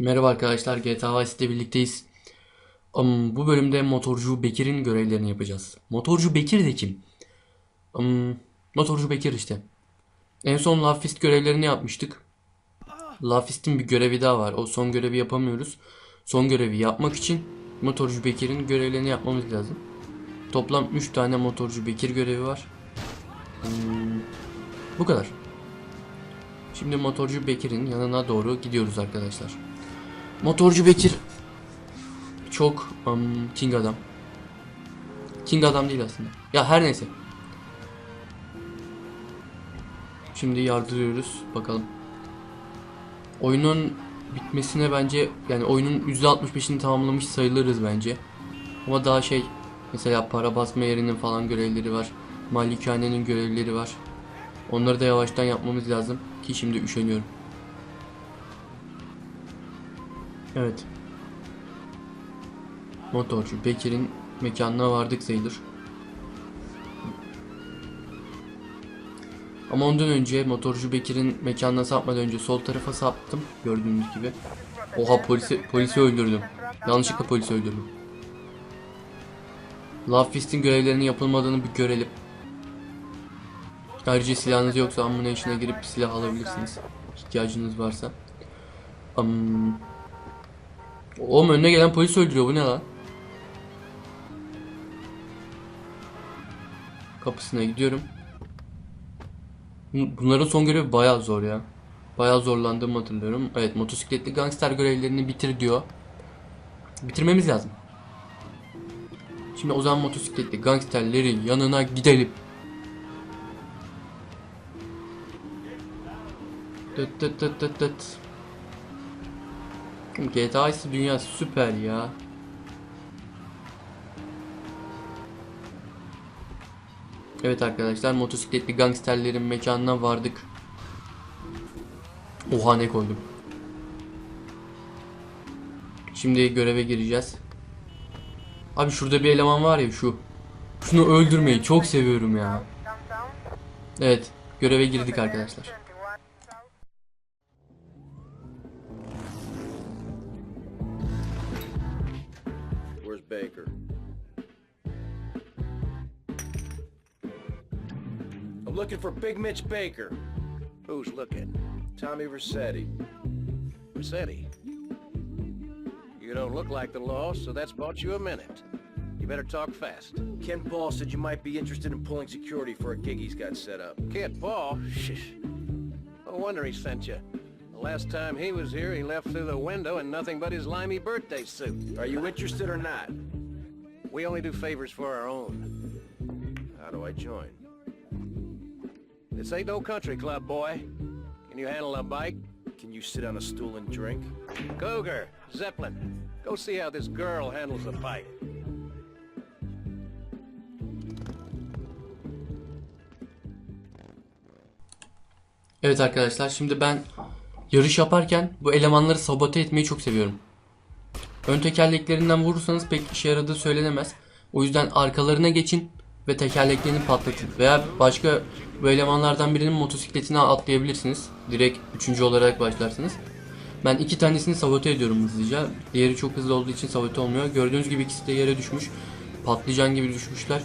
Merhaba arkadaşlar, GTA Vice City'de birlikteyiz. Am, bu bölümde motorcu Bekir'in görevlerini yapacağız. Motorcu Bekir de kim? Am, motorcu Bekir işte. En son Love Fist görevlerini yapmıştık. Love Fist'in bir görevi daha var. O son görevi yapamıyoruz. Son görevi yapmak için motorcu Bekir'in görevlerini yapmamız lazım. Toplam 3 tane motorcu Bekir görevi var. Hmm, bu kadar. Şimdi motorcu Bekir'in yanına doğru gidiyoruz arkadaşlar. Motorcu Bekir çok um, king adam. King adam değil aslında. Ya her neyse. Şimdi yardırıyoruz bakalım. Oyunun bitmesine bence yani oyunun %65'ini tamamlamış sayılırız bence. Ama daha şey mesela para basma yerinin falan görevleri var. Malikanenin görevleri var. Onları da yavaştan yapmamız lazım ki şimdi üşeniyorum. Evet. Motorcu Bekir'in mekanına vardık sayılır. Ama ondan önce motorcu Bekir'in mekanına sapmadan önce sol tarafa saptım gördüğünüz gibi. Oha polisi polisi öldürdüm. Yanlışlıkla polisi öldürdüm. Love Fist'in görevlerinin yapılmadığını bir görelim. Ayrıca silahınız yoksa ammunition'a girip silah alabilirsiniz. İhtiyacınız varsa. Um, Oğlum önüne gelen polis öldürüyor bu ne lan? Kapısına gidiyorum. Bun- Bunların son görevi bayağı zor ya. Bayağı zorlandığımı hatırlıyorum. Evet motosikletli gangster görevlerini bitir diyor. Bitirmemiz lazım. Şimdi o zaman motosikletli gangsterlerin yanına gidelim. Tıt tıt tıt tıt tıt. GTA ise dünya süper ya. Evet arkadaşlar motosikletli gangsterlerin mekanına vardık. Oha ne koydum. Şimdi göreve gireceğiz. Abi şurada bir eleman var ya şu. Şunu öldürmeyi çok seviyorum ya. Evet göreve girdik arkadaşlar. Baker? I'm looking for Big Mitch Baker. Who's looking? Tommy Versetti. Versetti? You don't look like the law, so that's bought you a minute. You better talk fast. Ken Paul said you might be interested in pulling security for a gig he's got set up. Ken Paul? Shh. No wonder he sent you. The last time he was here, he left through the window in nothing but his limey birthday suit. Are you interested or not? We only do favors for our own. How do I join? This ain't no country club, boy. Can you handle a bike? Can you sit on a stool and drink? Cougar, Zeppelin, go see how this girl handles a bike. Evet arkadaşlar şimdi ben yarış yaparken bu elemanları sabote etmeyi çok seviyorum. Ön tekerleklerinden vurursanız pek işe yaradığı söylenemez. O yüzden arkalarına geçin ve tekerleklerini patlatın. Veya başka bu elemanlardan birinin motosikletine atlayabilirsiniz. Direkt üçüncü olarak başlarsınız. Ben iki tanesini sabote ediyorum hızlıca. Diğeri çok hızlı olduğu için sabote olmuyor. Gördüğünüz gibi ikisi de yere düşmüş. Patlıcan gibi düşmüşler.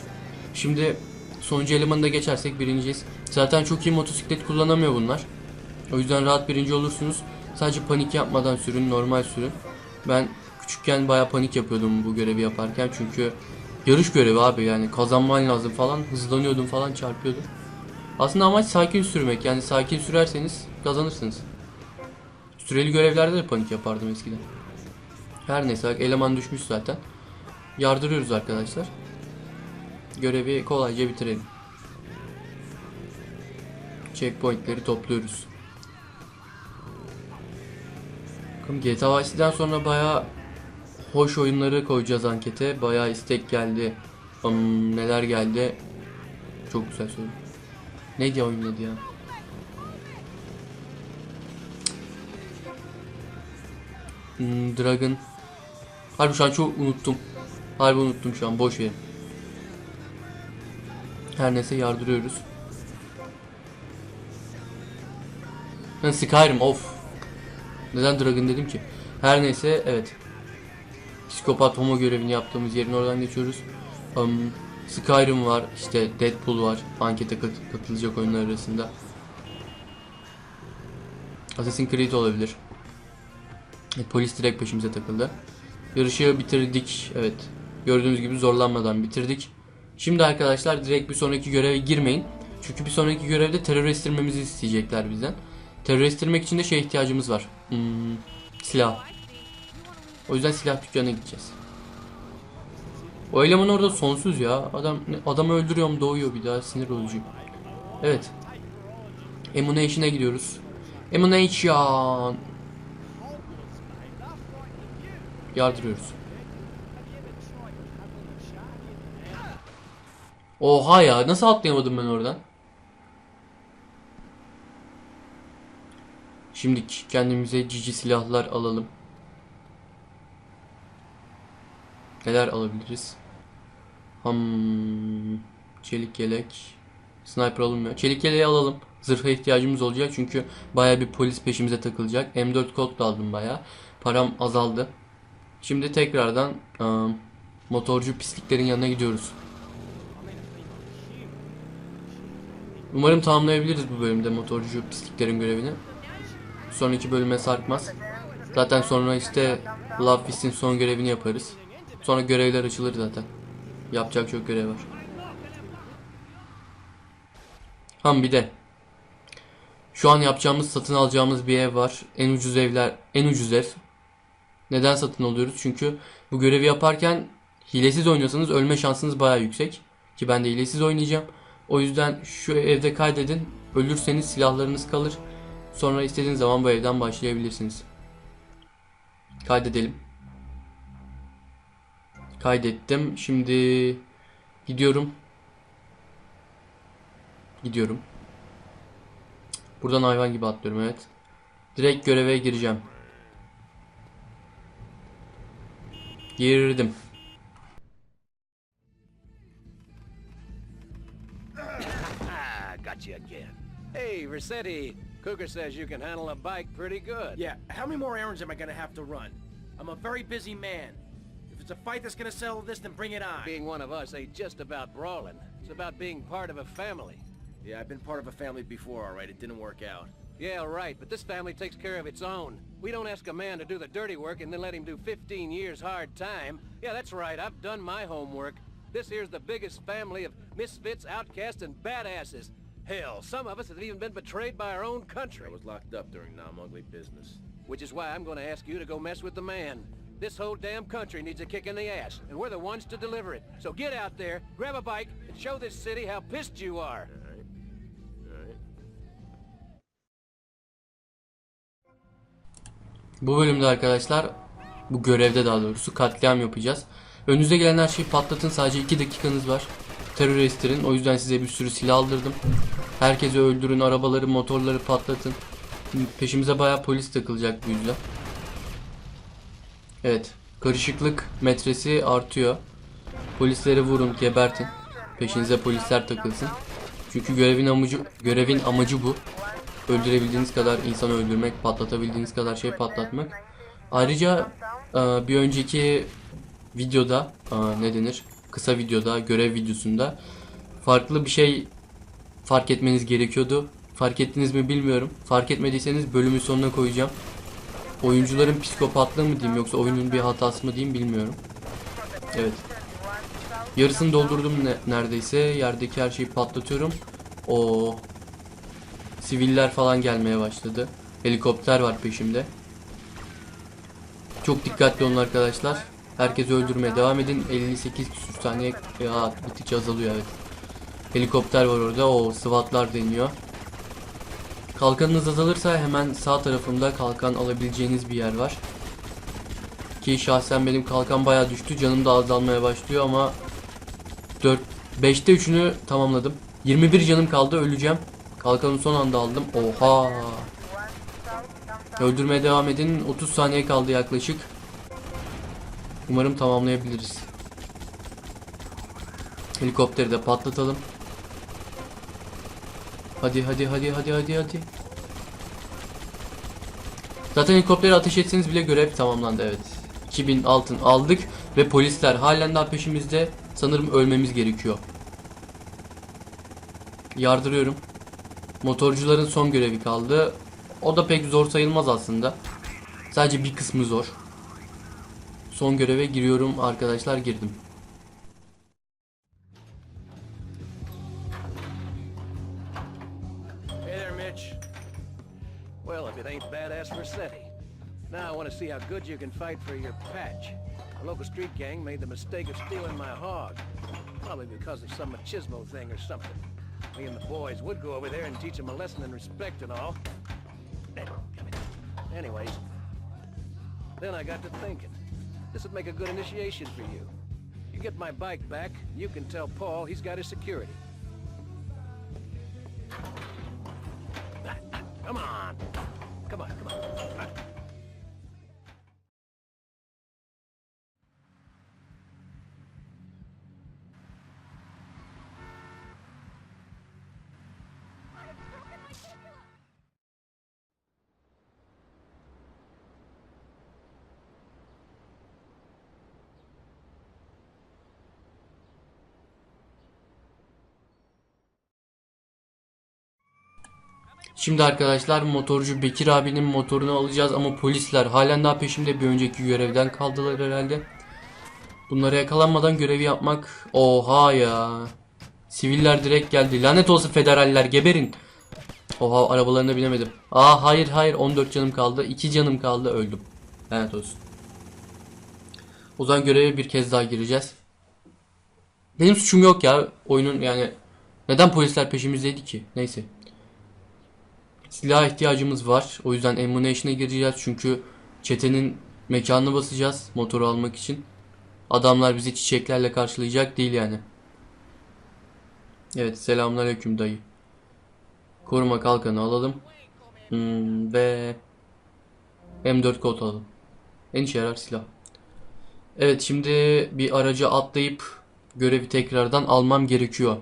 Şimdi sonuncu elemanı da geçersek birinciyiz. Zaten çok iyi motosiklet kullanamıyor bunlar. O yüzden rahat birinci olursunuz. Sadece panik yapmadan sürün, normal sürün. Ben küçükken baya panik yapıyordum bu görevi yaparken çünkü yarış görevi abi yani kazanman lazım falan hızlanıyordum falan çarpıyordum. Aslında amaç sakin sürmek yani sakin sürerseniz kazanırsınız. Süreli görevlerde de panik yapardım eskiden. Her neyse bak eleman düşmüş zaten. Yardırıyoruz arkadaşlar. Görevi kolayca bitirelim. Checkpointleri topluyoruz. GTA Vice City'den sonra bayağı hoş oyunları koyacağız ankete. Bayağı istek geldi. Hmm, neler geldi. Çok güzel soru. Neydi oyun adı ya? Hmm, Dragon. Harbi şu an çok unuttum. Harbi unuttum şu an boş verin. Her neyse yardırıyoruz. Skyrim of. Neden Dragon dedim ki? Her neyse evet. Psikopat homo görevini yaptığımız yerin oradan geçiyoruz. Um, Skyrim var, işte Deadpool var. Ankete kat- katılacak oyunlar arasında. Assassin's Creed olabilir. Evet, polis direkt peşimize takıldı. Yarışı bitirdik. Evet. Gördüğünüz gibi zorlanmadan bitirdik. Şimdi arkadaşlar direkt bir sonraki göreve girmeyin. Çünkü bir sonraki görevde terör isteyecekler bizden. Terör için de şey ihtiyacımız var. Hmm, silah. O yüzden silah dükkanına gideceğiz. O eleman orada sonsuz ya. Adam adamı öldürüyorum doğuyor bir daha sinir bozucu. Evet. Emulation'a gidiyoruz. Emulation. Yardırıyoruz. Oha ya nasıl atlayamadım ben oradan? Şimdi kendimize cici silahlar alalım. Neler alabiliriz? Hmm, çelik yelek. Sniper alınmıyor. Çelik yeleği alalım. Zırha ihtiyacımız olacak çünkü baya bir polis peşimize takılacak. M4 kod da aldım baya. Param azaldı. Şimdi tekrardan ıı, motorcu pisliklerin yanına gidiyoruz. Umarım tamamlayabiliriz bu bölümde motorcu pisliklerin görevini. Sonraki bölüme sarkmaz. Zaten sonra işte Love Fist'in son görevini yaparız. Sonra görevler açılır zaten. Yapacak çok görev var. Ham bir de şu an yapacağımız satın alacağımız bir ev var. En ucuz evler, en ucuz ev. Neden satın alıyoruz? Çünkü bu görevi yaparken hilesiz oynuyorsanız ölme şansınız baya yüksek. Ki ben de hilesiz oynayacağım. O yüzden şu evde kaydedin. Ölürseniz silahlarınız kalır. Sonra istediğiniz zaman bu evden başlayabilirsiniz. Kaydedelim. Kaydettim. Şimdi gidiyorum. Gidiyorum. Buradan hayvan gibi atlıyorum evet. Direkt göreve gireceğim. Girdim. Got you again. Hey, Rossetti. Cougar says you can handle a bike pretty good. Yeah, how many more errands am I gonna have to run? I'm a very busy man. If it's a fight that's gonna settle this, then bring it on. Being one of us ain't just about brawling. It's about being part of a family. Yeah, I've been part of a family before, alright? It didn't work out. Yeah, right, but this family takes care of its own. We don't ask a man to do the dirty work and then let him do 15 years hard time. Yeah, that's right, I've done my homework. This here's the biggest family of misfits, outcasts, and badasses. Hell, some of us have even been betrayed by our own country. I was locked up during non-ugly business. Which is why I'm going to ask you to go mess with the man. This whole damn country needs a kick in the ass, and we're the ones to deliver it. So get out there, grab a bike, and show this city how pissed you are. Alright. Alright. Bu bölümde arkadaşlar bu görevde daha doğrusu katliam yapacağız. Önünüze gelen her şeyi patlatın. Sadece 2 dakikanız var. Terör estirin. O yüzden size bir sürü silah aldırdım. Herkesi öldürün. Arabaları, motorları patlatın. Peşimize bayağı polis takılacak bu yüzden. Evet. Karışıklık metresi artıyor. Polisleri vurun, gebertin. Peşinize polisler takılsın. Çünkü görevin amacı görevin amacı bu. Öldürebildiğiniz kadar insan öldürmek, patlatabildiğiniz kadar şey patlatmak. Ayrıca bir önceki videoda ne denir? Kısa videoda, görev videosunda farklı bir şey fark etmeniz gerekiyordu. Fark ettiniz mi bilmiyorum. Fark etmediyseniz bölümün sonuna koyacağım. Oyuncuların psikopatlığı mı diyeyim yoksa oyunun bir hatası mı diyeyim bilmiyorum. Evet. Yarısını doldurdum ne- neredeyse. Yerdeki her şeyi patlatıyorum. O siviller falan gelmeye başladı. Helikopter var peşimde. Çok dikkatli olun arkadaşlar. Herkesi öldürmeye devam edin. 58 küsür saniye ya gittikçe azalıyor evet. Helikopter var orada. O SWAT'lar deniyor. Kalkanınız azalırsa hemen sağ tarafımda kalkan alabileceğiniz bir yer var. Ki şahsen benim kalkan baya düştü. Canım da azalmaya başlıyor ama 4 5'te 3'ünü tamamladım. 21 canım kaldı öleceğim. Kalkanı son anda aldım. Oha. Öldürmeye devam edin. 30 saniye kaldı yaklaşık. Umarım tamamlayabiliriz. Helikopteri de patlatalım. Hadi hadi hadi hadi hadi hadi. Zaten helikoptere ateş etseniz bile görev tamamlandı evet. 2000 altın aldık ve polisler halen daha peşimizde. Sanırım ölmemiz gerekiyor. Yardırıyorum. Motorcuların son görevi kaldı. O da pek zor sayılmaz aslında. Sadece bir kısmı zor. Son göreve giriyorum arkadaşlar girdim. Hey there, Mitch. Well, if it ain't badass Mercetti. Now I want to see how good you can fight for your patch. A local street gang made the mistake of stealing my hog. Probably because of some machismo thing or something. Me and the boys would go over there and teach them a lesson in respect and all. Anyways, then I got to thinking. This would make a good initiation for you. You get my bike back, you can tell Paul he's got his security. Come on. Come on, come on. Şimdi arkadaşlar motorcu Bekir abinin motorunu alacağız ama polisler halen daha peşimde bir önceki görevden kaldılar herhalde. Bunlara yakalanmadan görevi yapmak oha ya. Siviller direkt geldi. Lanet olsun federaller geberin. Oha arabalarına binemedim. Aa hayır hayır 14 canım kaldı. 2 canım kaldı öldüm. Lanet olsun. O zaman göreve bir kez daha gireceğiz. Benim suçum yok ya. Oyunun yani neden polisler peşimizdeydi ki? Neyse. Silaha ihtiyacımız var. O yüzden ammunition'a gireceğiz. Çünkü çetenin mekanını basacağız motoru almak için. Adamlar bizi çiçeklerle karşılayacak değil yani. Evet selamünaleyküm dayı. Koruma kalkanı alalım. Hmm, ve M4 kod alalım. En işe yarar silah. Evet şimdi bir araca atlayıp görevi tekrardan almam gerekiyor.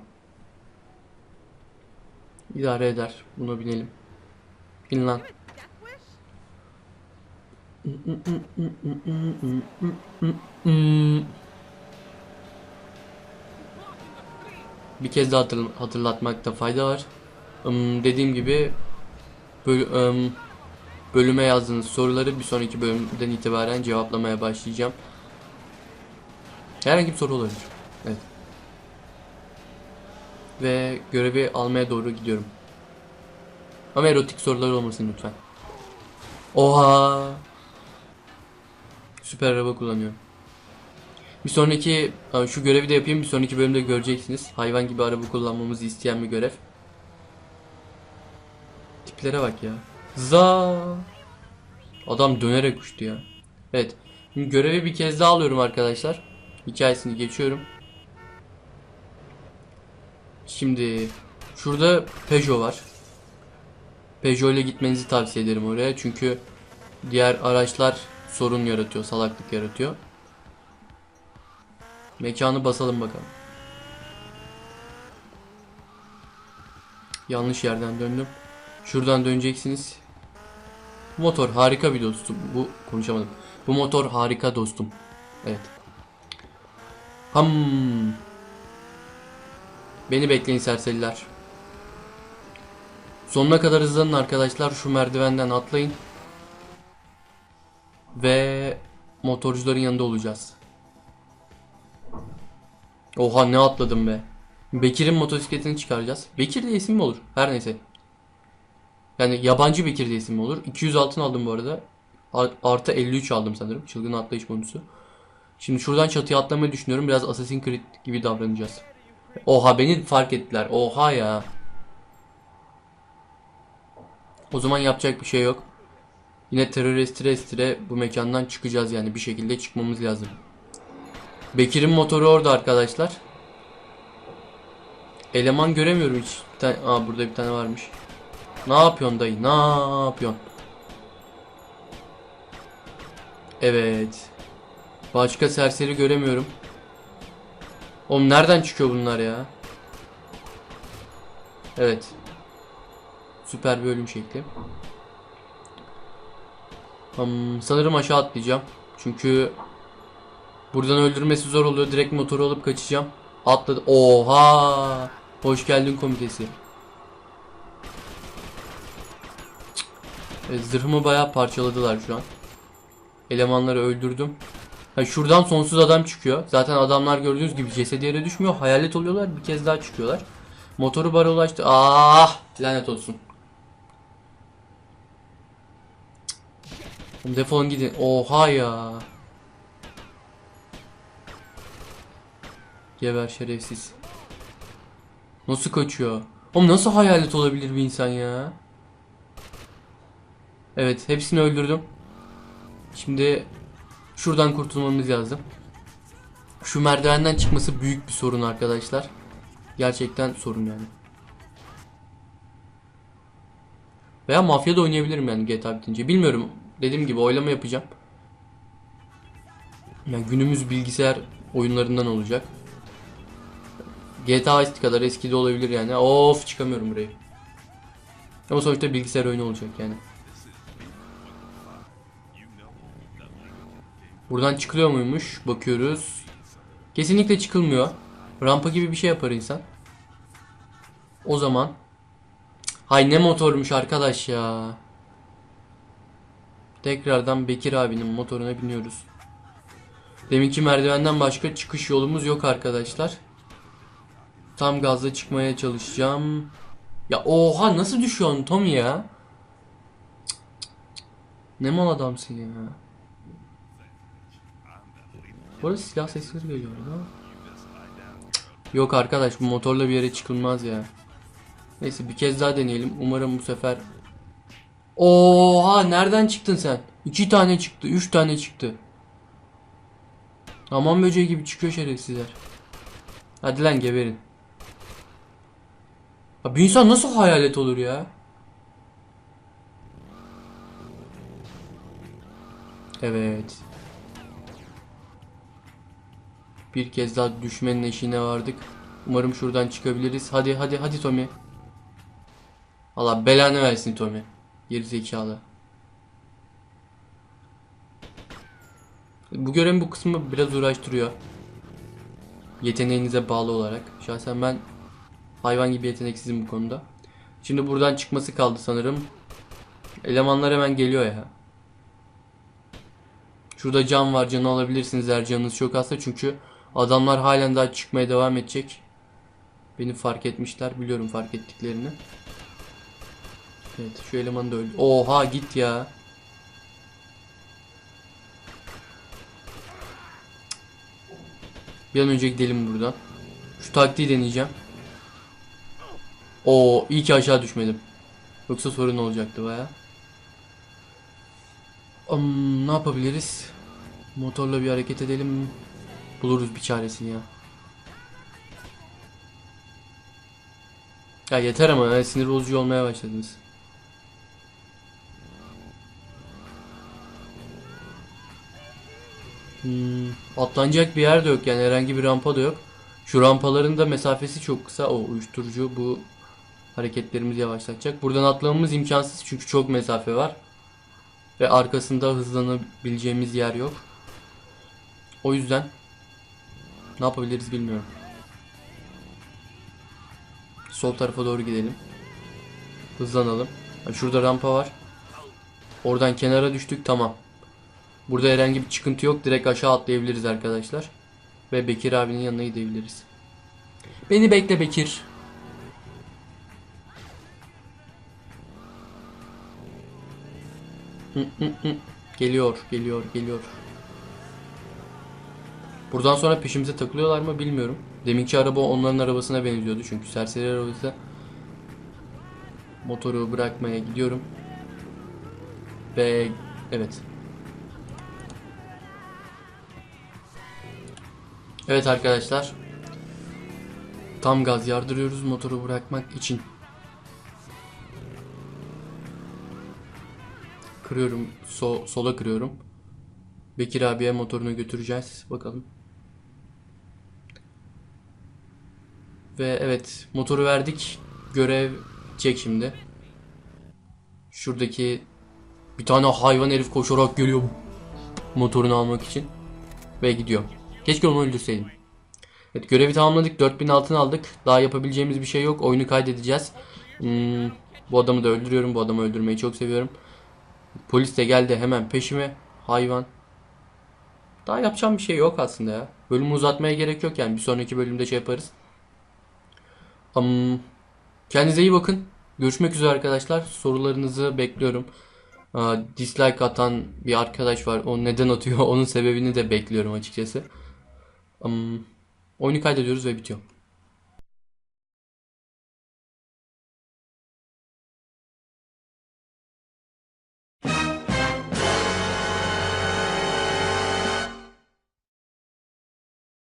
İdare eder. Buna binelim. Bin lan. Bir kez daha hatırl- hatırlatmakta fayda var. Im, dediğim gibi bölüme yazdığınız soruları bir sonraki bölümden itibaren cevaplamaya başlayacağım. Herhangi bir soru olabilir. Evet. Ve görevi almaya doğru gidiyorum. Ama erotik sorular olmasın lütfen. Oha. Süper araba kullanıyorum. Bir sonraki e, şu görevi de yapayım. Bir sonraki bölümde göreceksiniz. Hayvan gibi araba kullanmamızı isteyen bir görev. Tiplere bak ya. Za. Adam dönerek uçtu ya. Evet. Şimdi görevi bir kez daha alıyorum arkadaşlar. Hikayesini geçiyorum. Şimdi şurada Peugeot var. Peugeot ile gitmenizi tavsiye ederim oraya. Çünkü diğer araçlar sorun yaratıyor, salaklık yaratıyor. Mekanı basalım bakalım. Yanlış yerden döndüm. Şuradan döneceksiniz. Bu motor harika bir dostum. Bu konuşamadım. Bu motor harika dostum. Evet. Ham. Beni bekleyin serseriler. Sonuna kadar hızlanın arkadaşlar. Şu merdivenden atlayın. Ve motorcuların yanında olacağız. Oha ne atladım be. Bekir'in motosikletini çıkaracağız. Bekir diye isim mi olur? Her neyse. Yani yabancı Bekir diye isim mi olur? 200 altın aldım bu arada. Artı 53 aldım sanırım. Çılgın atlayış bonusu. Şimdi şuradan çatıya atlamayı düşünüyorum. Biraz Assassin's Creed gibi davranacağız. Oha beni fark ettiler. Oha ya. O zaman yapacak bir şey yok. Yine terör estire estire bu mekandan çıkacağız yani bir şekilde çıkmamız lazım. Bekir'in motoru orada arkadaşlar. Eleman göremiyorum hiç. Bir tane, aa burada bir tane varmış. Ne yapıyorsun dayı? Ne yapıyorsun? Evet. Başka serseri göremiyorum. Oğlum nereden çıkıyor bunlar ya? Evet. Süper bir ölüm şekli. Hmm, sanırım aşağı atlayacağım. Çünkü buradan öldürmesi zor oluyor. Direkt motoru alıp kaçacağım. Atladı. Oha! Hoş geldin komitesi. Evet, zırhımı bayağı parçaladılar şu an. Elemanları öldürdüm. Ha, şuradan sonsuz adam çıkıyor. Zaten adamlar gördüğünüz gibi cesedi yere düşmüyor. Hayalet oluyorlar. Bir kez daha çıkıyorlar. Motoru bara ulaştı. Ah! Lanet olsun. Cık. Defolun gidin. Oha ya. Geber şerefsiz. Nasıl kaçıyor? Oğlum nasıl hayalet olabilir bir insan ya? Evet hepsini öldürdüm. Şimdi şuradan kurtulmamız lazım. Şu merdivenden çıkması büyük bir sorun arkadaşlar. Gerçekten sorun yani. Veya mafya da oynayabilirim yani GTA bitince. Bilmiyorum. Dediğim gibi oylama yapacağım. Yani günümüz bilgisayar oyunlarından olacak. GTA eski kadar eski de olabilir yani. Of çıkamıyorum burayı. Ama sonuçta bilgisayar oyunu olacak yani. Buradan çıkılıyor muymuş? Bakıyoruz. Kesinlikle çıkılmıyor. Rampa gibi bir şey yapar insan. O zaman Hay ne motormuş arkadaş ya. Tekrardan Bekir abinin motoruna biniyoruz. Deminki merdivenden başka çıkış yolumuz yok arkadaşlar. Tam gazla çıkmaya çalışacağım. Ya oha nasıl düşüyorsun Tommy ya? Ne mal adamsın ya. Bu arada silah sesleri geliyor. Cık, Yok arkadaş bu motorla bir yere çıkılmaz ya. Neyse bir kez daha deneyelim. Umarım bu sefer... Oha nereden çıktın sen? İki tane çıktı, üç tane çıktı. Aman böceği gibi çıkıyor şerefsizler. Hadi lan geberin. Ya bir insan nasıl hayalet olur ya? Evet. Bir kez daha düşmenin eşiğine vardık. Umarım şuradan çıkabiliriz. Hadi hadi hadi Tommy. Allah belanı versin Tommy. Geri zekalı. Bu görevin bu kısmı biraz uğraştırıyor. Yeteneğinize bağlı olarak. Şahsen ben hayvan gibi yeteneksizim bu konuda. Şimdi buradan çıkması kaldı sanırım. Elemanlar hemen geliyor ya. Şurada cam var. Canı alabilirsiniz eğer canınız çok azsa. Çünkü adamlar halen daha çıkmaya devam edecek. Beni fark etmişler. Biliyorum fark ettiklerini. Evet şu eleman da öldü. Oha git ya. Bir an önce gidelim buradan. Şu taktiği deneyeceğim. Oo iyi ki aşağı düşmedim. Yoksa sorun olacaktı baya. Um, ne yapabiliriz? Motorla bir hareket edelim. Buluruz bir çaresini ya. Ya yeter ama ya, sinir bozucu olmaya başladınız. Hmm, atlanacak bir yer de yok yani herhangi bir rampa da yok. Şu rampaların da mesafesi çok kısa. O uyuşturucu bu hareketlerimizi yavaşlatacak. Buradan atlamamız imkansız çünkü çok mesafe var. Ve arkasında hızlanabileceğimiz yer yok. O yüzden ne yapabiliriz bilmiyorum. Sol tarafa doğru gidelim. Hızlanalım. Şurada rampa var. Oradan kenara düştük tamam. Burada herhangi bir çıkıntı yok. Direkt aşağı atlayabiliriz arkadaşlar. Ve Bekir abinin yanına gidebiliriz. Beni bekle Bekir. Geliyor, geliyor, geliyor. Buradan sonra peşimize takılıyorlar mı bilmiyorum. Deminki araba onların arabasına benziyordu çünkü serseri arabası. Motoru bırakmaya gidiyorum. Ve evet. Evet arkadaşlar. Tam gaz yardırıyoruz motoru bırakmak için. Kırıyorum. So sola kırıyorum. Bekir abiye motorunu götüreceğiz. Bakalım. Ve evet motoru verdik. Görev çek şimdi. Şuradaki Bir tane hayvan herif koşarak geliyor motorunu almak için. Ve gidiyor. Keşke onu öldürseydim. Evet görevi tamamladık. 4000 altın aldık. Daha yapabileceğimiz bir şey yok. Oyunu kaydedeceğiz. Hmm, bu adamı da öldürüyorum. Bu adamı öldürmeyi çok seviyorum. Polis de geldi hemen peşime. Hayvan. Daha yapacağım bir şey yok aslında ya. Bölümü uzatmaya gerek yok yani. Bir sonraki bölümde şey yaparız. Am, kendinize iyi bakın. Görüşmek üzere arkadaşlar. Sorularınızı bekliyorum. Dislike atan bir arkadaş var. O neden atıyor? Onun sebebini de bekliyorum açıkçası. Am, oyunu kaydediyoruz ve bitiyor.